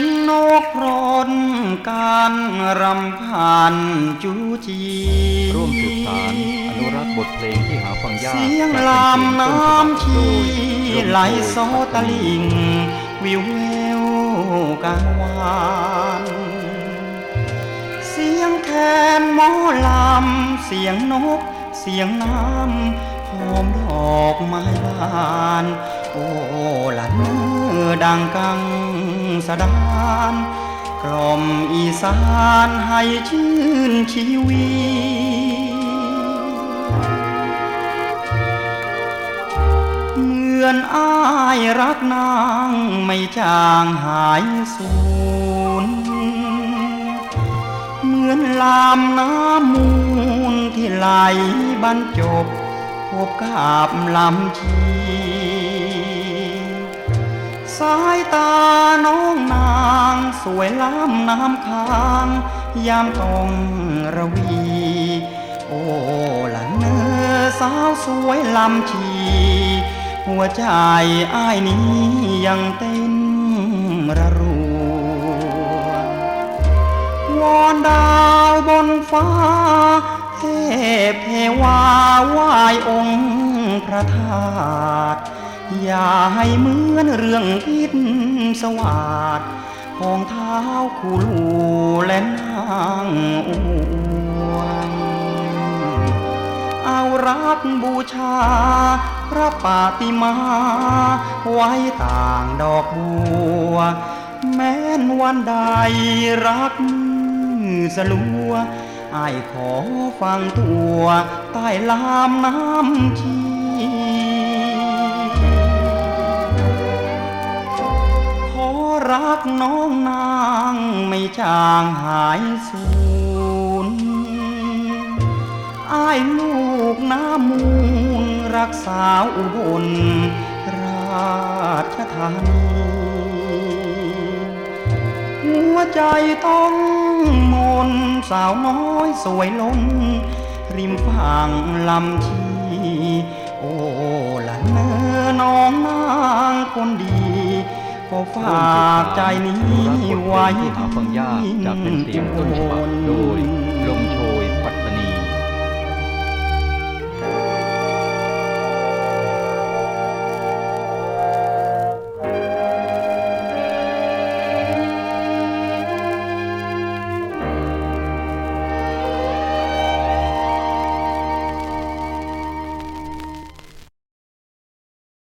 งนกพรนการรำพันจูจีร่วมสืบสารอนุรักษ์บทเพลงที่หาฟังยากเสียงจากลเป็นเพลงำต้นฉบับน้ำชีโดยไหลโซตะลิง วิวแววกลางวานเสียงแคนหมอลำเสียงนก เสียงน้ำหอมดอกไม้บาน โอ้ละเนอดังกัง สดานกล่อมอีสานให้ชื่นชีวีเหมือนอ้ายรักนางไม่จางหายสูญเหมือนลามน้ำมูลที่ไหลบรรจบพบกับลำชี สายตาน้องนาง สวยล้ำน้ำค้าง ยามต้องระวี โอ้ละเนอสาวสวยลำชี หัวใจอ้ายนี้ยังเต้นระรัววอนดาวบนฟ้า เทพเทวาไหว้องค์พระธาตุ อย่าให้เหมือนเรื่องพิษสวาดของเท้าคูลูและนางอวงเอารักบูชา พระปาติมา ไว้ต่างดอกบัว แม้นวันใดรักสลัวไอ้ขอฟังตัว ใต้ลามน้ำชี รักน้องนางไม่จางหายสูญอายลูกน้ำมูลรักษาวอุบลราชธานีหัวใจต้องมนสาวน้อยสวยล้นริมฝั่งลำชี โอ้ละเนอน้องนางคนดี ขอฝากใจนี้ไว้ฟังยากจาเป็นเสียงต้นฉบับโดย